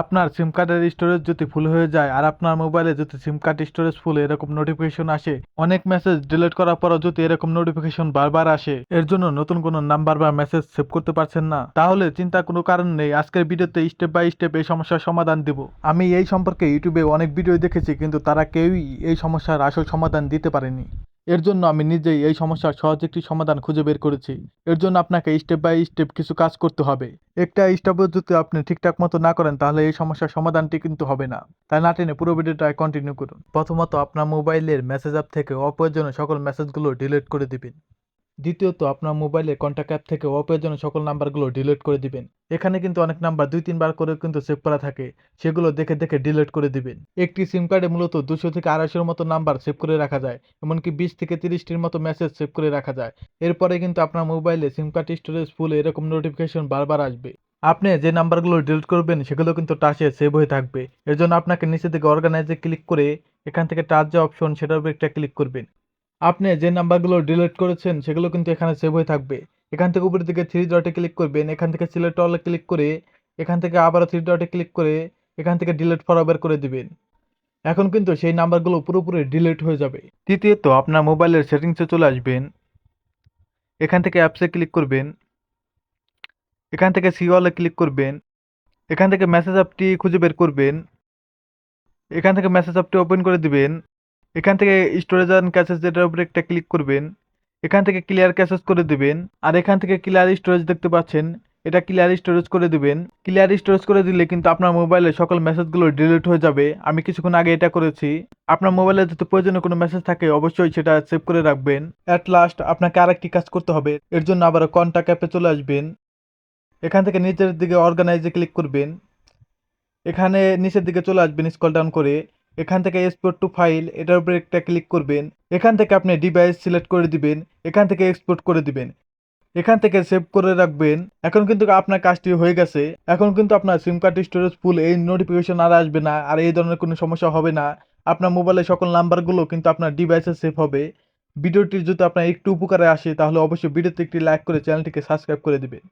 আপনার সিম কার্ডের স্টোরেজ যদি ফুল হয়ে যায় আর আপনার মোবাইলে যদি সিম কার্ড স্টোরেজ ফুল এরকম নোটিফিকেশন আসে, অনেক মেসেজ ডিলিট করার পরও যদি এরকম নোটিফিকেশন বারবার আসে, এর জন্য নতুন কোনো নাম্বার বা মেসেজ সেভ করতে পারছেন না। তাহলে চিন্তা কোনো কারণ নেই, আজকের ভিডিওতে স্টেপ বাই স্টেপ এই সমস্যার সমাধান দিব। আমি এই সম্পর্কে ইউটিউবে অনেক ভিডিও দেখেছি, কিন্তু তারা কেউই এই সমস্যার আসল সমাধান দিতে পারেনি। এর জন্য আমি নিজেই এই সমস্যার সহজ একটি সমাধান খুঁজে বের করেছি। এর জন্য আপনাকে স্টেপ বাই স্টেপ কিছু কাজ করতে হবে। একটা স্টেপ যদি আপনি ঠিকঠাক মতো না করেন, তাহলে এই সমস্যার সমাধানটি কিন্তু হবে না। তাই না টেনে পুরো ভিডিওটা কন্টিনিউ করুন। প্রথমত আপনার মোবাইলের মেসেজ অ্যাপ থেকে অপ্রয়োজনীয় সকল মেসেজগুলো ডিলিট করে দিবেন। দ্বিতীয়ত, আপনার মোবাইলে কন্ট্যাক্ট অ্যাপ থেকে অপ্রয়োজনীয় সকল নাম্বারগুলো ডিলিট করে দিবেন। এখানে কিন্তু অনেক নাম্বার দুই, তিনবার করে কিন্তু সেভ করা থাকে। সেগুলো দেখে দেখে ডিলিট করে দিবেন। একটি সিম কার্ডে মূলত দুশো থেকে আড়াইশোর মতো নাম্বার সেভ করে রাখা যায়, এমনকি বিশ থেকে তিরিশটির মতো মেসেজ সেভ করে রাখা যায়। এরপরে কিন্তু আপনার মোবাইলে সিম কার্ড স্টোরেজ ফুল এরকম নোটিফিকেশন বারবার আসবে। আপনি যে নাম্বারগুলো ডিলিট করবেন, সেগুলো কিন্তু টাচে সেভ হয়ে থাকবে। এর জন্য আপনাকে নিচে থেকে অর্গানাইজে ক্লিক করে এখান থেকে টাচ যে অপশন সেটার উপর একটা ক্লিক করবেন। আপনি যে নাম্বারগুলো ডিলিট করেছেন, সেগুলো কিন্তু এখানে সেভ হয়ে থাকবে। এখান থেকে উপরের দিকে থ্রি ডটে ক্লিক করবেন। এখান থেকে সিলেক্ট অলে ক্লিক করে, এখান থেকে আবারও থ্রি ডটে ক্লিক করে, এখান থেকে ডিলিট ফরওয়ার্ড করে দিবেন। এখন কিন্তু সেই নাম্বারগুলো পুরোপুরি ডিলিট হয়ে যাবে। তৃতীয়ত, আপনার মোবাইলের সেটিংসে চলে আসবেন। এখান থেকে অ্যাপসে ক্লিক করবেন। এখান থেকে সি অলে ক্লিক করবেন। এখান থেকে মেসেজ অ্যাপটি খুঁজে বের করবেন। এখান থেকে মেসেজ অ্যাপটি ওপেন করে দিবেন। এখান থেকে স্টোরেজ অ্যান্ড ক্যাশেজ যেটার উপরে একটা ক্লিক করবেন, এখান থেকে ক্লিয়ার ক্যাশেজ করে দেবেন, আর এখান থেকে ক্লিয়ার স্টোরেজ দেখতে পাচ্ছেন, এটা ক্লিয়ার স্টোরেজ করে দেবেন। ক্লিয়ার স্টোরেজ করে দিলে কিন্তু আপনার মোবাইলে সকল মেসেজগুলো ডিলিট হয়ে যাবে। আমি কিছুক্ষণ আগে এটা করেছি। আপনার মোবাইলে যদি প্রয়োজনীয় কোনো মেসেজ থাকে, অবশ্যই সেটা সেভ করে রাখবেন। অ্যাট লাস্ট আপনাকে আরেকটি কাজ করতে হবে। এর জন্য আবার কন্ট্যাক্ট অ্যাপে চলে আসবেন। এখান থেকে নিচের দিকে অর্গানাইজে ক্লিক করবেন। এখানে নিচের দিকে চলে আসবেন স্কল ডাউন করে। এখান থেকে এক্সপোর্ট টু ফাইল এটার উপরে একটা ক্লিক করবেন। এখান থেকে আপনি ডিভাইস সিলেক্ট করে দিবেন, এখান থেকে এক্সপোর্ট করে দিবেন। এখান থেকে সেভ করে রাখবেন। এখন কিন্তু আপনার কাজটি হয়ে গেছে। এখন কিন্তু আপনার সিম কার্ড স্টোরেজ ফুল এই নোটিফিকেশন আর আসবে না, আর এই ধরনের কোনো সমস্যা হবে না। আপনার মোবাইলে সকল নাম্বারগুলো কিন্তু আপনার ডিভাইসে সেভ হবে। ভিডিওটি যদি আপনার একটু উপকারে আসে, তাহলে অবশ্যই ভিডিওতে একটি লাইক করে চ্যানেলটিকে সাবস্ক্রাইব করে দিবেন।